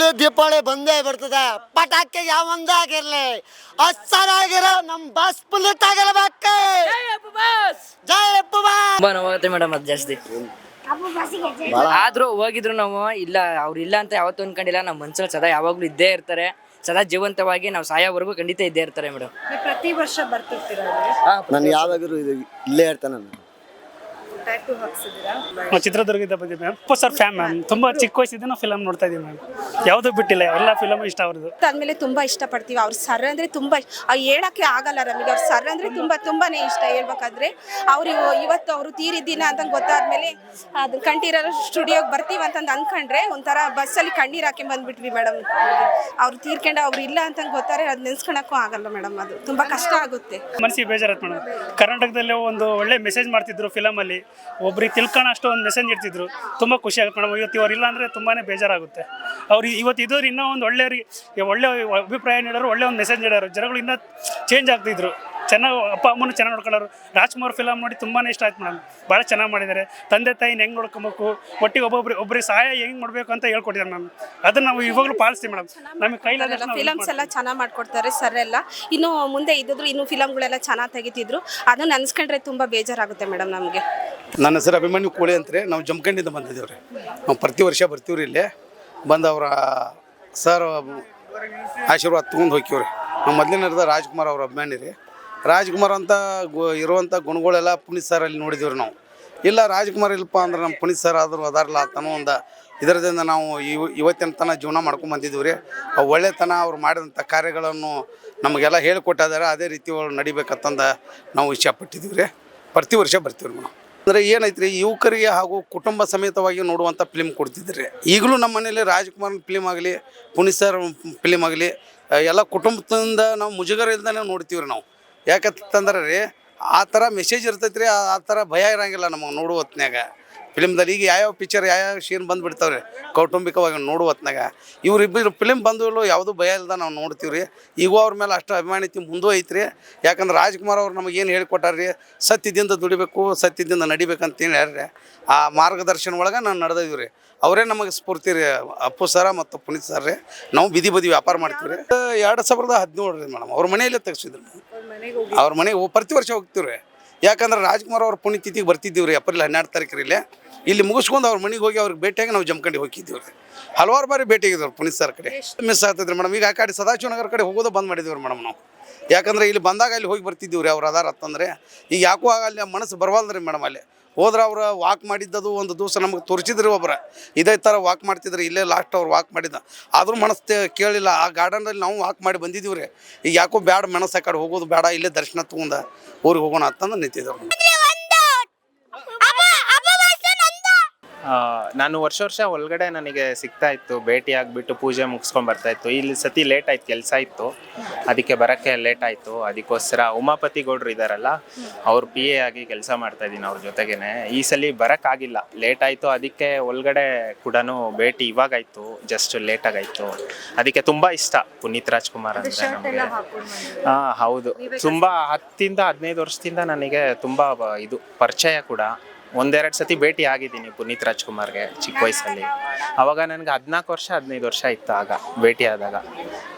ವರ್ಷದಲ್ಲಿ ದೀಪಾವಳಿ ಬಂದೇ ಬರ್ತದೆ. ಪಟಾಕಿ ಯಾವಂದ ಆಗಿರ್ಲಿ ಅස්සರಾಗಿರೋ ನಮ್ ಬಸ್ ಪುಲಿಟ್ ಆಗಿರ್ಬೇಕು. ಜೈ ಅಪ್ಪು ಬಾಸ್ ತುಂಬಾ ನೋವಾಗುತ್ತೆ ಮೇಡಮ್ ಅದು ಜಾಸ್ತಿ. ಆದ್ರೂ ಹೋಗಿದ್ರು ನಾವು ಇಲ್ಲ ಅವ್ರು ಇಲ್ಲ ಅಂತ ಯಾವತ್ತೂ ಅನ್ಕೊಂಡಿಲ್ಲ. ನಮ್ಮ ಮನ್ಸಲ್ಲಿ ಸದಾ ಯಾವಾಗ್ಲೂ ಇದ್ದೇ ಇರ್ತಾರೆ. ಸದಾ ಜೀವಂತವಾಗಿ ನಾವು ಸಾಯೋವರೆಗೂ ಖಂಡಿತ ಇದ್ದೇ ಇರ್ತಾರೆ ಮೇಡಮ್ ಪ್ರತಿ ವರ್ಷ ಬರ್ತಿರ್ತೀರ ನಾನು ಯಾವಾಗಲೂ ಇದು ಇಲ್ಲೇ ಇರ್ತಾನೆ ನಾನು. ಟ್ಯಾಟೂ ಹಾಕ್ಸಿದ್ದೀರಾ? ನಾವು ಚಿತ್ರದುರ್ಗದಿಂದ ಬಂದಿದ್ವಿ ಮ್ಯಾಮ್ ಸರ್ ಫ್ಯಾನ್ ಮ್ಯಾಮ್ ತುಂಬಾ ಚಿಕ್ಕ ವಯಸ್ಸಿಂದ ಫಿಲಮ್ ನೋಡ್ತಾ ಇದೀವಿ ಮ್ಯಾಮ್ ಯಾವುದು ಬಿಟ್ಟಿಲ್ಲ ಎಲ್ಲ ಫಿಲಮ್ ಇಷ್ಟ ಅವ್ರದ್ದು. ಆದ್ಮೇಲೆ ತುಂಬಾ ಇಷ್ಟಪಡ್ತೀವಿ. ಅವ್ರ ಸರ್ ಅಂದ್ರೆ ತುಂಬಾ ಅವ್ರು ಹೇಳಕ್ಕೆ ಆಗಲ್ಲ ನಮಗೆ. ಅವ್ರ ಸರ್ ಅಂದ್ರೆ ತುಂಬಾ ತುಂಬಾನೇ ಇಷ್ಟ ಹೇಳ್ಬೇಕಾದ್ರೆ. ಅವ್ರು ಇವತ್ತು ಅವರು ತೀರಿದ್ದೀನ ಅಂತ ಗೊತ್ತಾದ್ಮೇಲೆ ಅದು ಕಂಠೀರ ಸ್ಟುಡಿಯೋಗೆ ಬರ್ತೀವಿ ಅಂತಂದು ಅನ್ಕೊಂಡ್ರೆ ಒಂಥರ ಬಸ್ಸಲ್ಲಿ ಕಣ್ಣೀರ್ ಹಾಕಿ ಬಂದ್ಬಿಟ್ವಿ ಮೇಡಮ್ ಅವ್ರು ತೀರ್ಕೊಂಡು ಅವ್ರು ಇಲ್ಲ ಅಂತ ಗೊತ್ತಾರೆ ಅದು ನೆನ್ಸ್ಕೊಳಕ್ಕೂ ಆಗಲ್ಲ ಮೇಡಮ್ ಅದು. ತುಂಬಾ ಕಷ್ಟ ಆಗುತ್ತೆ. ಮನಸ್ಸಿಗೆ ಬೇಜಾರತ್ ಮೇಡಮ್ ಕರ್ನಾಟಕದಲ್ಲಿ ಒಂದು ಒಳ್ಳೆ ಮೆಸೇಜ್ ಮಾಡ್ತಿದ್ರು ಫಿಲಮಲ್ಲಿ ಒಬ್ರಿಗೆ ತಿಳ್ಕೊಳ್ಳೋ ಅಷ್ಟು ಒಂದು ಮೆಸೇಜ್ ಇಡ್ತಿದ್ರು. ತುಂಬ ಖುಷಿ ಆಗುತ್ತೆ ಮೇಡಮ್. ಇವತ್ತು ಇವ್ರು ಇಲ್ಲ ಅಂದರೆ ತುಂಬಾ ಬೇಜಾರಾಗುತ್ತೆ. ಅವ್ರು ಇವತ್ತು ಇದ್ದವ್ರು ಇನ್ನೂ ಒಂದು ಒಳ್ಳೆಯವ್ರಿಗೆ ಒಳ್ಳೆ ಅಭಿಪ್ರಾಯ ನೀಡೋರು ಒಳ್ಳೆ ಒಂದು ಮೆಸೇಜ್ ನೀಡೋರು. ಜನಗಳು ಇನ್ನೂ ಚೇಂಜ್ ಆಗ್ತಿದ್ರು. ಚೆನ್ನಾಗಿ ಅಪ್ಪ ಅಮ್ಮನೂ ಚೆನ್ನಾಗಿ ನೋಡ್ಕೊಳ್ಳೋರು. ರಾಜ್ಕುಮಾರ್ ಫಿಲಮ್ ನೋಡಿ ತುಂಬಾ ಇಷ್ಟ ಆಯ್ತು ಮೇಡಮ್. ಭಾಳ ಚೆನ್ನಾಗಿ ಮಾಡಿದ್ದಾರೆ. ತಂದೆ ತಾಯಿನ ಹೆಂಗೆ ನೋಡ್ಕೊಬೇಕು? ಒಟ್ಟಿಗೆ ಒಬ್ಬೊಬ್ರು ಒಬ್ಬರಿಗೆ ಸಹಾಯ ಹೆಂಗೆ ಮಾಡಬೇಕು ಅಂತ ಹೇಳ್ಕೊಟ್ಟಿದ್ದಾರೆ ಮ್ಯಾಮ್ ಅದನ್ನು ನಾವು ಇವಾಗಲೂ ಪಾಲಿಸ್ತೀವಿ ಮೇಡಮ್. ನಮಗೆ ನಾವು ಫಿಲಮ್ಸ್ ಎಲ್ಲ ಚೆನ್ನಾಗಿ ಮಾಡ್ಕೊಡ್ತಾರೆ ಸರ್ ಎಲ್ಲ. ಇನ್ನು ಮುಂದೆ ಇದ್ದಿದ್ರು ಇನ್ನು ಫಿಲಮ್ಗಳೆಲ್ಲ ಚೆನ್ನಾಗಿ ತೆಗಿತಿದ್ರು. ಅದನ್ನ ಅನ್ಸ್ಕೊಂಡ್ರೆ ತುಂಬ ಬೇಜಾರಾಗುತ್ತೆ ಮೇಡಮ್ ನಮಗೆ. ನನ್ನ ಹೆಸರು ಅಭಿಮನ್ಯು ಕೋಳಿ ಅಂತಾರೆ. ನಾವು ಜಮಖಂಡಿಂದ ಬಂದಿದ್ದೀವಿ ರೀ ನಾವು ಪ್ರತಿ ವರ್ಷ ಬರ್ತೀವಿ ರೀ ಇಲ್ಲೇ. ಬಂದು ಅವರ ಸರ್ ಆಶೀರ್ವಾದ ತೊಗೊಂಡು ಹೋಗ್ತೀವಿ ರೀ ನಾವು ಮೊದಲಿನ ರಾಜ್ಕುಮಾರ್ ಅವ್ರ ಅಭಿಮಾನಿ ರೀ. ರಾಜ್ಕುಮಾರ್ ಅಂತ ಗು ಇರುವಂಥ ಗುಣಗಳೆಲ್ಲ ಪುನೀತ್ ಸರ್ ಅಲ್ಲಿ ನೋಡಿದ್ದೀವಿ ನಾವು. ಇಲ್ಲ ರಾಜ್ಕುಮಾರ್ ಇಲ್ಲಪ್ಪ ಅಂದ್ರೆ ನಮ್ಮ ಪುನೀತ್ ಸರ್ ಆದರೂ ಅದಾರಲ್ಲ ಅನ್ನೋ ಒಂದು ಇದರದಿಂದ ನಾವು ಇವ್ ಇವತ್ತಿನ ತನಕ ಜೀವನ ಮಾಡ್ಕೊಂಡು ಬಂದಿದ್ದೀವಿ ರೀ ಒಳ್ಳೆತನ ಅವ್ರು ಮಾಡಿದಂಥ ಕಾರ್ಯಗಳನ್ನು ನಮಗೆಲ್ಲ ಹೇಳಿಕೊಟ್ಟಿದ್ದಾರೆ ಅದೇ ರೀತಿ ಅವ್ರು ನಡಿಬೇಕಂತಂದು ನಾವು ಇಷ್ಟಪಟ್ಟಿದ್ದೀವಿ ರೀ ಪ್ರತಿ ವರ್ಷ ಬರ್ತೀವಿ ರೀ ನಾವು ಅಂದರೆ ಏನೈತ್ರಿ, ಯುವಕರಿಗೆ ಹಾಗೂ ಕುಟುಂಬ ಸಮೇತವಾಗಿ ನೋಡುವಂಥ ಫಿಲ್ಮ್ ಕೊಡ್ತಿದ್ರಿ. ಈಗಲೂ ನಮ್ಮ ಮನೇಲಿ ರಾಜ್ಕುಮಾರ್ ಫಿಲಿಮ್ ಆಗಲಿ, ಪುನೀತ್ ಸರ್ ಫಿಲ್ಮ್ ಆಗಲಿ ಎಲ್ಲ ಕುಟುಂಬದಿಂದ ನಾವು ಮುಜುಗರ ಇಲ್ದೇ ನೋಡ್ತೀವಿ ರೀ ನಾವು. ಯಾಕಂತಂದ್ರೆ ರೀ, ಆ ಥರ ಮೆಸೇಜ್ ಇರ್ತೈತೆ ರೀ ಆ ಥರ ಭಯ ಇರೋಂಗಿಲ್ಲ ನಮಗೆ ನೋಡುವ ಹೊತ್ನ್ಯಾಗ ಫಿಲ್ಮ್ದಲ್ಲಿ ಈಗ ಯಾವ್ಯಾವ ಪಿಕ್ಚರ್ ಯಾವ್ಯಾವ ಶೀನ್ ಬಂದುಬಿಡ್ತಾವ್ರಿ? ಕೌಟುಂಬಿಕವಾಗಿ ನೋಡುವ ಹೊತ್ನಾಗ. ಇವರಿಬ್ಬರು ಫಿಲ್ಮ್ ಬಂದು ಯಾವುದೂ ಭಯ ಇಲ್ಲದ ನಾವು ನೋಡ್ತೀವಿ ರೀ ಈಗ ಅವ್ರ ಮೇಲೆ ಅಷ್ಟು ಅಭಿಮಾನಿತಿ ಮುಂದೂ ಐತ್ರಿ. ಯಾಕಂದ್ರೆ ರಾಜ್ಕುಮಾರ್ ಅವ್ರು ನಮಗೆ ಏನು ಹೇಳಿಕೊಟ್ಟಾರ್ರಿ? ಸತ್ಯದಿಂದ ದುಡಿಬೇಕು ಸತ್ಯದಿಂದ ನಡಿಬೇಕಂತೇಳಿ ಹೇಳ್ರಿ. ಆ ಮಾರ್ಗದರ್ಶನ ಒಳಗೆ ನಾನು ನಡೆದಿದ್ವಿ ರೀ ಅವರೇ ನಮಗೆ ಸ್ಫೂರ್ತಿ ರೀ ಅಪ್ಪು ಸರ ಮತ್ತು ಪುನೀತ್ ಸರ್ ರೀ. ನಾವು ಬಿದಿ ಬದಿ ವ್ಯಾಪಾರ ಮಾಡ್ತೀವಿ ರೀ ಎರಡು ಸಾವಿರದ ಹದಿನೇಳು ರೀ ಮೇಡಮ್ ಅವ್ರ ಮನೆಯಲ್ಲೇ ತೆಗ್ಸಿದ್ರು. ಅವ್ರ ಮನೆಗೆ ಪ್ರತಿ ವರ್ಷ ಹೋಗ್ತೀವಿ ರೀ ಯಾಕಂದ್ರೆ ರಾಜ್ಕುಮಾರ್ ಅವ್ರ ಪುಣ್ಯತಿಥಿಗೆ ಬರ್ತಿದ್ದೀವಿ ರೀ ಏಪ್ರಿಲ್ ಹನ್ನೆರಡು ತಾರೀಕು ಇಲ್ಲಿ ಇಲ್ಲೇ ಮುಗಿಸ್ಕೊಂಡು ಅವ್ರ ಮನೆಗೆ ಹೋಗಿ ಅವ್ರಿಗೆ ಭೇಟಿಯಾಗಿ ನಾವು ಜಮ್ಕಂಡಿ ಹೋಗಿದ್ದೀವಿ ರೀ. ಹಲವಾರು ಬಾರಿ ಭೇಟಿಯಾಗಿದ್ದವ್ರು ಪುನೀತ್ ಸರ್ ಕಡೆ. ಮಿಸ್ ಆಗ್ತದ್ರಿ ರೀ ಮೇಡಮ್. ಈಗ ಆ ಕಡೆ ಸದಾಶಿವನಗರ ಕಡೆ ಹೋಗೋದು ಬಂದ್ ಮಾಡಿದ್ದೀವಿ ಮೇಡಮ್ ನಾವು. ಯಾಕಂದ್ರೆ ಇಲ್ಲಿ ಬಂದಾಗ ಅಲ್ಲಿ ಹೋಗಿ ಬರ್ತಿದ್ದೀವಿ ರೀ ಅವ್ರು ಅದಾರ ಅಂತಂದ್ರೆ. ಈಗ ಯಾಕೋ ಅಲ್ಲಿ ಮನಸ್ಸು ಬರವಲ್ದ್ರಿ ರೀ ಮೇಡಮ್ ಅಲ್ಲಿ. ಹೋದ್ರೆ ಅವ್ರು ವಾಕ್ ಮಾಡಿದ್ದದು ಒಂದು ದಿವಸ ನಮಗೆ ತೋರಿಸಿದ್ರಿ ಒಬ್ರು. ಇದೇ ಥರ ವಾಕ್ ಮಾಡ್ತಿದ್ರು, ಇಲ್ಲೇ ಲಾಸ್ಟ್ ಅವ್ರು ವಾಕ್ ಮಾಡಿದ್ದ ಆದರೂ ಮನಸ್ಸು ಕೇಳಿಲ್ಲ. ಆ ಗಾರ್ಡನಲ್ಲಿ ನಾವು ವಾಕ್ ಮಾಡಿ ಬಂದಿದ್ದೀವಿ ರೀ ಈಗ ಯಾಕೋ ಬ್ಯಾಡ ಮನಸ್ಸು ಕಡೆ ಹೋಗೋದು ಬೇಡ, ಇಲ್ಲೇ ದರ್ಶನ ತೊಗೊಂಡ ಊರಿಗೆ ಹೋಗೋಣ ಅಂತಂದು ನಿಂತಿದ್ದೆವು ಆ, ನಾನು ವರ್ಷ ವರ್ಷ ಒಳಗಡೆ ನನಗೆ ಸಿಗ್ತಾ ಇತ್ತು. ಭೇಟಿ ಆಗಿಬಿಟ್ಟು ಪೂಜೆ ಮುಗಿಸ್ಕೊಂಡು ಬರ್ತಾ ಇತ್ತು. ಇಲ್ಲಿ ಸತಿ ಲೇಟ್ ಆಯ್ತು ಕೆಲಸ ಇತ್ತು. ಅದಕ್ಕೆ ಬರೋಕ್ಕೆ ಲೇಟ್ ಆಯಿತು. ಅದಕ್ಕೋಸ್ಕರ ಉಮಾಪತಿ ಗೌಡ್ರು ಇದ್ದಾರಲ್ಲ ಅವ್ರು ಪಿ ಎ ಆಗಿ ಕೆಲಸ ಮಾಡ್ತಾ ಇದ್ದೀನಿ ಅವ್ರ ಜೊತೆಗೇನೆ. ಈ ಸಲ ಬರೋಕ್ಕಾಗಿಲ್ಲ ಲೇಟ್ ಆಯಿತು. ಅದಕ್ಕೆ ಒಳಗಡೆ ಕೂಡ ಭೇಟಿ ಇವಾಗಾಯಿತು ಜಸ್ಟ್ ಲೇಟಾಗಾಯಿತು ಅದಕ್ಕೆ ತುಂಬ ಇಷ್ಟ ಪುನೀತ್ ರಾಜ್ಕುಮಾರ್ ಅಂದರೆ ನಮಗೆ. ಹಾಂ ಹೌದು. ತುಂಬ ಹತ್ತಿಂದ ಹದಿನೈದು ವರ್ಷದಿಂದ ನನಗೆ ತುಂಬ ಇದು ಪರಿಚಯ ಕೂಡ. ಒಂದೆರಡು ಸತಿ ಭೇಟಿ ಆಗಿದ್ದೀನಿ ಪುನೀತ್ ರಾಜ್ಕುಮಾರ್ಗೆ ಚಿಕ್ಕ ವಯಸ್ಸಲ್ಲಿ. ಅವಾಗ ನನಗೆ ಹದಿನಾಲ್ಕು ವರ್ಷ, ಹದಿನೈದು ವರ್ಷ ಇತ್ತು ಆಗ ಭೇಟಿ ಆದಾಗ.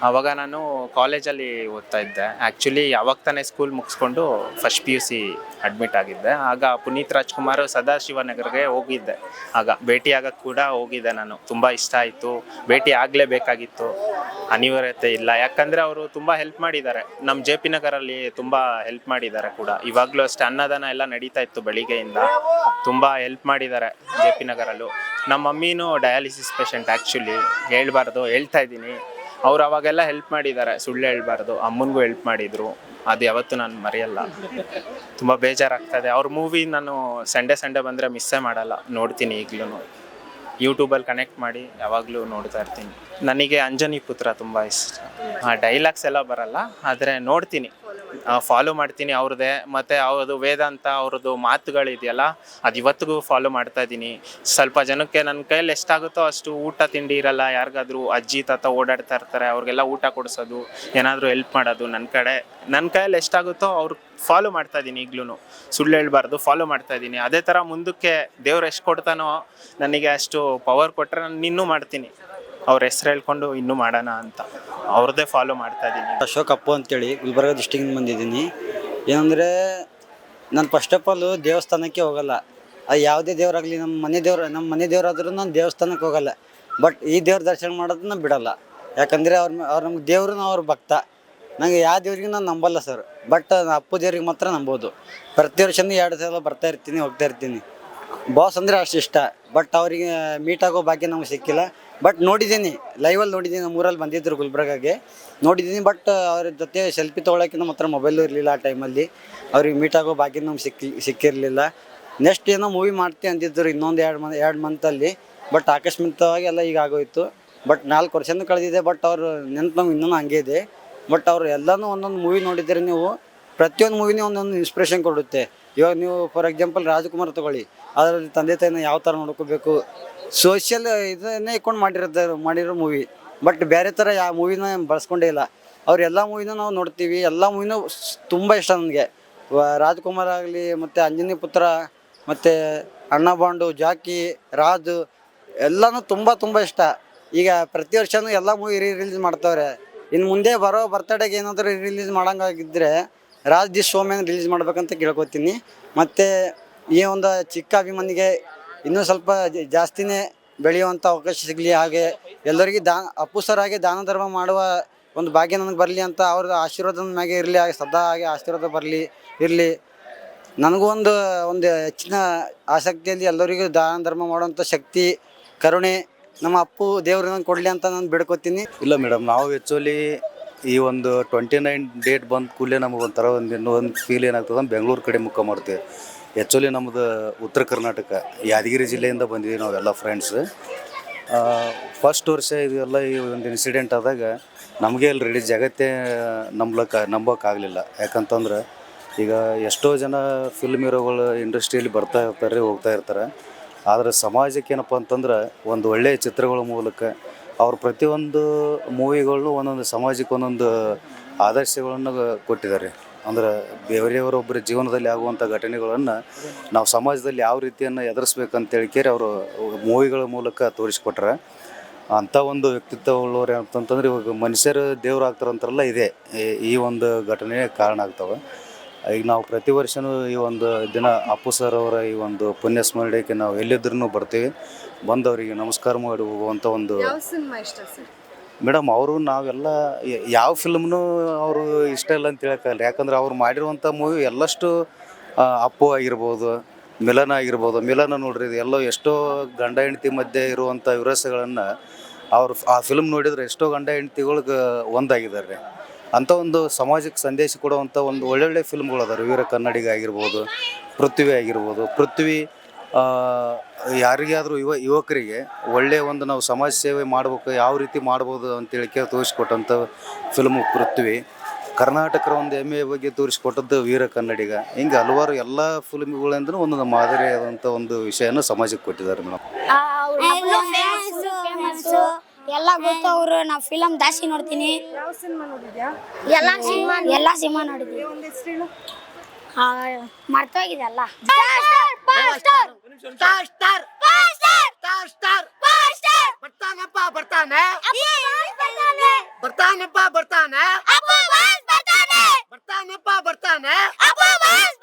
ಅವಾಗ ನಾನು ಕಾಲೇಜಲ್ಲಿ ಓದ್ತಾ ಇದ್ದೆ. ಆ್ಯಕ್ಚುಲಿ ಯಾವಾಗ ತಾನೇ ಸ್ಕೂಲ್ ಮುಗಿಸ್ಕೊಂಡು first P U C admit ಆಗಿದ್ದೆ. ಆಗ ಪುನೀತ್ ರಾಜ್ಕುಮಾರ್ ಸದಾಶಿವನಗರ್ಗೆ ಹೋಗಿದ್ದೆ. ಆಗ ಭೇಟಿ ಆಗಕ್ಕೆ ಕೂಡ ಹೋಗಿದ್ದೆ ನಾನು. ತುಂಬ ಇಷ್ಟ ಆಯಿತು. ಭೇಟಿ ಆಗಲೇಬೇಕಾಗಿತ್ತು. ಅನಿವಾರ್ಯತೆ ಇಲ್ಲ. ಯಾಕಂದರೆ ಅವರು ತುಂಬ ಹೆಲ್ಪ್ ಮಾಡಿದ್ದಾರೆ. ನಮ್ಮ ಜೆ ಪಿ ನಗರಲ್ಲಿ ತುಂಬ ಹೆಲ್ಪ್ ಮಾಡಿದ್ದಾರೆ ಕೂಡ. ಇವಾಗಲೂ ಅಷ್ಟೇ ಅನ್ನದಾನ ಎಲ್ಲ ನಡೀತಾ ಇತ್ತು ಬೆಳಿಗ್ಗೆಯಿಂದ. ತುಂಬ ಹೆಲ್ಪ್ ಮಾಡಿದ್ದಾರೆ ಜೆ ಪಿ ನಗರಲ್ಲೂ. ನಮ್ಮ ಮಮ್ಮಿನೂ ಡಯಾಲಿಸಿಸ್ ಪೇಷಂಟ್ ಆ್ಯಕ್ಚುಲಿ ಹೇಳ್ಬಾರ್ದು, ಹೇಳ್ತಾ ಇದ್ದೀನಿ. ಅವ್ರು ಅವಾಗೆಲ್ಲ ಹೆಲ್ಪ್ ಮಾಡಿದ್ದಾರೆ, ಸುಳ್ಳು ಹೇಳ್ಬಾರ್ದು, ಅಮ್ಮನಿಗೂ ಹೆಲ್ಪ್ ಮಾಡಿದರು. ಅದು ಯಾವತ್ತೂ ನಾನು ಮರೆಯಲ್ಲ. ತುಂಬ ಬೇಜಾರಾಗ್ತದೆ. ಅವ್ರ ಮೂವಿ ನಾನು ಸಂಡೇ ಸಂಡೇ ಬಂದರೆ ಮಿಸ್ಸೇ ಮಾಡಲ್ಲ, ನೋಡ್ತೀನಿ ಈಗಲೂ. ಯೂಟ್ಯೂಬಲ್ಲಿ ಕನೆಕ್ಟ್ ಮಾಡಿ ಯಾವಾಗಲೂ ನೋಡ್ತಾ ಇರ್ತೀನಿ. ನನಗೆ ಅಂಜನಿ ಪುತ್ರ ತುಂಬ ಇಷ್ಟ. ಆ ಡೈಲಾಗ್ಸ್ ಎಲ್ಲ ಬರಲ್ಲ, ಆದರೆ ನೋಡ್ತೀನಿ. ಫಾಲೋ ಮಾಡ್ತೀನಿ ಅವ್ರದ್ದೇ. ಮತ್ತು ಅವ್ರದ್ದು ವೇದಾಂತ, ಅವ್ರದ್ದು ಮಾತುಗಳಿದೆಯಲ್ಲ, ಅದು ಇವತ್ತಿಗೂ ಫಾಲೋ ಮಾಡ್ತಾ ಇದ್ದೀನಿ. ಸ್ವಲ್ಪ ಜನಕ್ಕೆ ನನ್ನ ಕೈಯಲ್ಲಿ ಎಷ್ಟಾಗುತ್ತೋ ಅಷ್ಟು ಊಟ ತಿಂಡಿ ಇರಲ್ಲ, ಯಾರಿಗಾದ್ರೂ ಅಜ್ಜಿ, ತಾತ ಓಡಾಡ್ತಾ ಇರ್ತಾರೆ, ಅವ್ರಿಗೆಲ್ಲ ಊಟ ಕೊಡಿಸೋದು, ಏನಾದರೂ ಹೆಲ್ಪ್ ಮಾಡೋದು ನನ್ನ ಕಡೆ. ನನ್ನ ಕೈಯಲ್ಲಿ ಎಷ್ಟಾಗುತ್ತೋ ಅವ್ರು ಫಾಲೋ ಮಾಡ್ತಾ ಇದ್ದೀನಿ ಈಗ್ಲೂ ಸುಳ್ಳು ಹೇಳ್ಬಾರ್ದು ಫಾಲೋ ಮಾಡ್ತಾ ಇದ್ದೀನಿ. ಅದೇ ಥರ ಮುಂದಕ್ಕೆ ದೇವ್ರು ಎಷ್ಟು ಕೊಡ್ತಾನೋ, ನನಗೆ ಅಷ್ಟು ಪವರ್ ಕೊಟ್ಟರೆ ನಾನು ಇನ್ನೂ ಮಾಡ್ತೀನಿ. ಅವ್ರ ಹೆಸರು ಹೇಳ್ಕೊಂಡು ಇನ್ನೂ ಮಾಡೋಣ ಅಂತ. ಅವ್ರದ್ದೇ ಫಾಲೋ ಮಾಡ್ತಾ ಇದ್ದೀನಿ ಅಶೋಕ್ ಅಪ್ಪು ಅಂತೇಳಿ ಗುಲ್ಬರ್ಗ ಡಿಸ್ಟಿಕ್ನಿಂದ ಬಂದಿದ್ದೀನಿ. ಏನಂದರೆ ನಾನು ಫಸ್ಟ್ ಆಫ್ ಆಲ್ ದೇವಸ್ಥಾನಕ್ಕೆ ಹೋಗಲ್ಲ. ಅದು ಯಾವುದೇ ದೇವರಾಗಲಿ ನಮ್ಮ ಮನೆ ದೇವ್ರ ನಮ್ಮ ಮನೆ ದೇವರಾದ್ರೂ ನಾನು ದೇವಸ್ಥಾನಕ್ಕೆ ಹೋಗಲ್ಲ. ಬಟ್ ಈ ದೇವ್ರ ದರ್ಶನ ಮಾಡೋದನ್ನ ಬಿಡಲ್ಲ. ಯಾಕಂದರೆ ಅವ್ರ ಅವ್ರು ನಮ್ಗೆ ದೇವರು ಅವ್ರ ಭಕ್ತ. ನನಗೆ ಯಾವ ದೇವ್ರಿಗೆ ನಾನು ನಂಬಲ್ಲ ಸರ್ ಬಟ್ ಅಪ್ಪು ದೇವ್ರಿಗೆ ಮಾತ್ರ ನಂಬೋದು. ಪ್ರತಿ ವರ್ಷನೂ ಎರಡು ಸಲ ಬರ್ತಾ ಇರ್ತೀನಿ, ಹೋಗ್ತಾ ಇರ್ತೀನಿ. ಬಾಸ್ ಅಂದರೆ ಅಷ್ಟು ಇಷ್ಟ. ಬಟ್ ಅವರಿಗೆ ಮೀಟ್ ಆಗೋ ಭಾಗ್ಯ ನಮಗೆ ಸಿಕ್ಕಿಲ್ಲ. ಬಟ್ ನೋಡಿದ್ದೀನಿ ಲೈವಲ್ಲಿ ನೋಡಿದ್ದೀನಿ, ನಮ್ಮ ಊರಲ್ಲಿ ಬಂದಿದ್ದರು ಗುಲ್ಬರ್ಗಾಗೆ. ನೋಡಿದ್ದೀನಿ ಬಟ್ ಅವ್ರ ಜೊತೆ ಸೆಲ್ಫಿ ತೊಗೊಳಕ್ಕೆ ನಮ್ಮ ಹತ್ರ ಮೊಬೈಲು ಇರಲಿಲ್ಲ ಆ ಟೈಮಲ್ಲಿ ಅವ್ರಿಗೆ ಮೀಟ್ ಆಗೋ ಭಾಗ್ಯ ನಮ್ಗೆ ಸಿಕ್ಕಿ ಸಿಕ್ಕಿರಲಿಲ್ಲ. ನೆಕ್ಸ್ಟ್ ಏನೋ ಮೂವಿ ಮಾಡ್ತೀವಿ ಅಂದಿದ್ದರು ಇನ್ನೊಂದು ಎರಡು ಮಂತ್ ಎರಡು ಮಂತಲ್ಲಿ ಬಟ್ ಆಕಸ್ಮಿಕವಾಗಿ ಎಲ್ಲ ಈಗ ಆಗೋಯಿತು. ಬಟ್ ನಾಲ್ಕು ವರ್ಷನೂ ಕಳೆದಿದೆ ಬಟ್ ಅವರು ನೆನಪು ನಮ್ಗೆ ಇನ್ನೂ ಹಂಗೆ ಇದೆ. ಬಟ್ ಅವರು ಎಲ್ಲನೂ ಒಂದೊಂದು ಮೂವಿ ನೋಡಿದ್ರೆ ನೀವು ಪ್ರತಿಯೊಂದು ಮೂವಿನೇ ಒಂದೊಂದು ಇನ್ಸ್ಪಿರೇಷನ್ ಕೊಡುತ್ತೆ. ಇವಾಗ ನೀವು ಫಾರ್ ಎಕ್ಸಾಂಪಲ್ ರಾಜ್ಕುಮಾರ್ ತಗೊಳ್ಳಿ. ಅದರಲ್ಲಿ ತಂದೆ ತಾಯಿನ ಯಾವ ಥರ ನೋಡ್ಕೋಬೇಕು? ಸೋಷಿಯಲ್ ಇದನ್ನೇ ಇಟ್ಕೊಂಡು ಮಾಡಿರೋದು, ಮಾಡಿರೋ ಮೂವಿ ಬಟ್ ಬೇರೆ ಥರ ಯಾವ ಮೂವಿನ ಬಳಸ್ಕೊಂಡೇ ಇಲ್ಲ. ಅವ್ರ ಎಲ್ಲ ಮೂವಿನೂ ನಾವು ನೋಡ್ತೀವಿ. ಎಲ್ಲ ಮೂವಿನೂ ತುಂಬ ಇಷ್ಟ ನನಗೆ. ರಾಜ್ಕುಮಾರ್ ಆಗಲಿ, ಮತ್ತು ಅಂಜನಿ ಪುತ್ರ, ಮತ್ತು ಅಣ್ಣ ಬಾಂಡು, ಜಾಕಿ, ರಾಜು, ಎಲ್ಲನೂ ತುಂಬ ತುಂಬ ಇಷ್ಟ. ಈಗ ಪ್ರತಿ ವರ್ಷನೂ ಎಲ್ಲ ಮೂವಿ ರೀ ರಿಲೀಸ್ ಮಾಡ್ತಾವ್ರೆ. ಇನ್ನು ಮುಂದೆ ಬರೋ ಬರ್ತಡೇಗೆ ಏನಾದರೂ ರಿಲೀಸ್ ಮಾಡೋಂಗಾಗಿದ್ದರೆ ರಾಜ್ ದಿ ಶೋಮ್ಯಾನ್ ರಿಲೀಸ್ ಮಾಡ್ಬೇಕಂತ ಕೇಳ್ಕೊತೀನಿ. ಮತ್ತು ಈ ಒಂದು ಚಿಕ್ಕ ಅಭಿಮಾನಿಗೆ ಇನ್ನೂ ಸ್ವಲ್ಪ ಜಾಸ್ತಿನೇ ಬೆಳೆಯುವಂಥ ಅವಕಾಶ ಸಿಗಲಿ. ಹಾಗೆ ಎಲ್ಲರಿಗೂ ದಾನ ಅಪ್ಪು ಸರ್ ದಾನ ಧರ್ಮ ಮಾಡುವ ಒಂದು ಭಾಗ್ಯ ನನಗೆ ಬರಲಿ ಅಂತ ಅವ್ರ ಆಶೀರ್ವಾದ ನನ್ನ ಮ್ಯಾಗೆ ಇರಲಿ, ಹಾಗೆ ಸದಾ ಹಾಗೆ ಆಶೀರ್ವಾದ ಬರಲಿ, ಇರಲಿ. ನನಗೂ ಒಂದು ಒಂದು ಹೆಚ್ಚಿನ ಆಸಕ್ತಿಯಲ್ಲಿ ಎಲ್ಲರಿಗೂ ದಾನ ಧರ್ಮ ಮಾಡುವಂಥ ಶಕ್ತಿ, ಕರುಣೆ ನಮ್ಮ ಅಪ್ಪು ದೇವ್ರ ನನಗೆ ಕೊಡಲಿ ಅಂತ ನಾನು ಬೇಡ್ಕೊತೀನಿ. ಇಲ್ಲ ಮೇಡಮ್, ನಾವು ಆ್ಯಕ್ಚುಲಿ ಈ ಒಂದು ಟ್ವೆಂಟಿ ನೈನ್ ಡೇಟ್ ಬಂದ ಕೂಡಲೇ ನಮಗೆ ಒಂಥರ ಒಂದು ಇನ್ನೊಂದು ಫೀಲ್ ಏನಾಗ್ತದೆ ಬೆಂಗಳೂರು ಕಡೆ ಮುಖ ಮಾಡ್ತೀವಿ. ಆ್ಯಕ್ಚುಲಿ ನಮ್ಮದು ಉತ್ತರ ಕರ್ನಾಟಕ, ಯಾದಗಿರಿ ಜಿಲ್ಲೆಯಿಂದ ಬಂದಿದ್ವಿ ನಾವೆಲ್ಲ ಫ್ರೆಂಡ್ಸ್ ಫಸ್ಟ್ ವರ್ಷ ಇದೆಲ್ಲ ಈ ಒಂದು ಇನ್ಸಿಡೆಂಟ್ ಆದಾಗ ನಮಗೆ ಆಲ್ರೆಡಿ ಜಗತ್ತೇ ನಂಬ್ಲಕ್ಕೆ ನಂಬೋಕ್ಕಾಗಲಿಲ್ಲ ಯಾಕಂತಂದ್ರೆ ಈಗ ಎಷ್ಟೋ ಜನ ಫಿಲ್ಮ್ ಹೀರೋಗಳು ಇಂಡಸ್ಟ್ರಿಯಲ್ಲಿ ಬರ್ತಾ ಇರ್ತಾರೆ, ಹೋಗ್ತಾ ಇರ್ತಾರೆ. ಆದರೆ ಸಮಾಜಕ್ಕೆ ಏನಪ್ಪ ಅಂತಂದ್ರೆ ಒಂದು ಒಳ್ಳೆಯ ಚಿತ್ರಗಳ ಮೂಲಕ ಅವ್ರ ಪ್ರತಿಯೊಂದು ಮೂವಿಗಳನ್ನು ಒಂದೊಂದು ಸಮಾಜಕ್ಕೆ ಒಂದೊಂದು ಆದರ್ಶಗಳನ್ನು ಕೊಟ್ಟಿದ್ದಾರೆ. ಅಂದ್ರೆ ಬೇರೆಯವರೊಬ್ಬರ ಜೀವನದಲ್ಲಿ ಆಗುವಂಥ ಘಟನೆಗಳನ್ನು ನಾವು ಸಮಾಜದಲ್ಲಿ ಯಾವ ರೀತಿಯನ್ನು ಎದುರಿಸ್ಬೇಕಂತೇಳಿ ಕೇಳಿ ಅವರು ಮೂವಿಗಳ ಮೂಲಕ ತೋರಿಸ್ಕೊಟ್ರೆ. ಅಂಥ ಒಂದು ವ್ಯಕ್ತಿತ್ವ ಉಳ್ಳವ್ರು ಅಂತಂತಂದ್ರೆ ಇವಾಗ ಮನುಷ್ಯರು ದೇವ್ರು ಆಗ್ತಾರಂತಾರಲ್ಲ ಇದೆ, ಈ- ಈ ಒಂದು ಘಟನೆ ಕಾರಣ ಆಗ್ತವೆ. ಈಗ ನಾವು ಪ್ರತಿ ವರ್ಷವೂ ಈ ಒಂದು ದಿನ ಅಪ್ಪು ಸರ್ ಅವರ ಈ ಒಂದು ಪುಣ್ಯ ಸ್ಮರಣೆಗೆ ನಾವು ಎಲ್ಲಿದ್ರೂ ಬರ್ತೀವಿ. ಬಂದವರಿಗೆ ನಮಸ್ಕಾರ ಮಾಡಿ ಹೋಗುವಂಥ ಒಂದು ಮೇಡಮ್, ಅವರು ನಾವೆಲ್ಲ ಯಾವ ಫಿಲ್ಮ್ನು ಅವರು ಇಷ್ಟ ಇಲ್ಲ ಅಂತ ಹೇಳೋಕ್ಕಾಗಲ್ಲ ಯಾಕಂದ್ರೆ ಅವ್ರು ಮಾಡಿರುವಂಥ ಮೂವಿ ಎಲ್ಲಷ್ಟು ಅಪ್ಪು ಆಗಿರ್ಬೋದು, ಮಿಲನ ಆಗಿರ್ಬೋದು, ಮಿಲನ ನೋಡ್ರಿ ಇದು ಎಲ್ಲೋ ಎಷ್ಟೋ ಗಂಡ ಹೆಂಡತಿ ಮಧ್ಯೆ ಇರುವಂಥ ವಿರಸಗಳನ್ನು ಅವ್ರು ಆ ಫಿಲ್ಮ್ ನೋಡಿದ್ರೆ ಎಷ್ಟೋ ಗಂಡ ಹೆಂಡತಿಗಳ್ಗೆ ಒಂದಾಗಿದ್ದಾರೆ. ರೀ ಅಂಥ ಒಂದು ಸಮಾಜಕ್ಕೆ ಸಂದೇಶ ಕೊಡುವಂಥ ಒಂದು ಒಳ್ಳೊಳ್ಳೆ ಫಿಲ್ಮ್ಗಳು ಅದಾವೆ ವೀರ ಕನ್ನಡಿಗ ಆಗಿರ್ಬೋದು, ಪೃಥ್ವಿ ಆಗಿರ್ಬೋದು, ಪೃಥ್ವಿ ಯಾರಿಗಾದರೂ ಯುವ ಯುವಕರಿಗೆ ಒಳ್ಳೆಯ ಒಂದು ನಾವು ಸಮಾಜ ಸೇವೆ ಮಾಡಬೇಕು ಯಾವ ರೀತಿ ಮಾಡ್ಬೋದು ಅಂತೇಳಿ ಕೇಳಿ ತೋರಿಸ್ಕೊಟ್ಟಂಥ ಫಿಲ್ಮ್ ಪೃಥ್ವಿ. ಕರ್ನಾಟಕದ ಒಂದು ಹೆಮ್ಮೆಯ ಬಗ್ಗೆ ತೋರಿಸ್ಕೊಟ್ಟದ್ದು ವೀರ ಕನ್ನಡಿಗ. ಹಿಂಗೆ ಹಲವಾರು ಎಲ್ಲ ಫಿಲ್ಮ್ಗಳಿಂದ ಒಂದೊಂದು ಮಾದರಿಯಾದಂಥ ಒಂದು ವಿಷಯನ ಸಮಾಜಕ್ಕೆ ಕೊಟ್ಟಿದ್ದಾರೆ ಮೇಡಮ್. ಎಲ್ಲ ಗೊತ್ತು ಅವರು ನಾ ಫಿಲಮ್ ಜಾಸ್ತಿ ನೋಡ್ತೀನಿ. ಎಲ್ಲ ಸಿನಿಮಾ ಎಲ್ಲ ಸಿನಿಮಾ ನೋಡಿದ್ವಿ. ಮರ್ತೋಗಿದೆ ಅಲ್ಲ. टेंशन ताश्तर ताश्तर ताश्तर ताश्तर बर्तान अब्बा बर्तान है। ये आवाज़ बर्तान है। बर्तान बर्तान है। बर्तान है। बर्तान बर्तान है।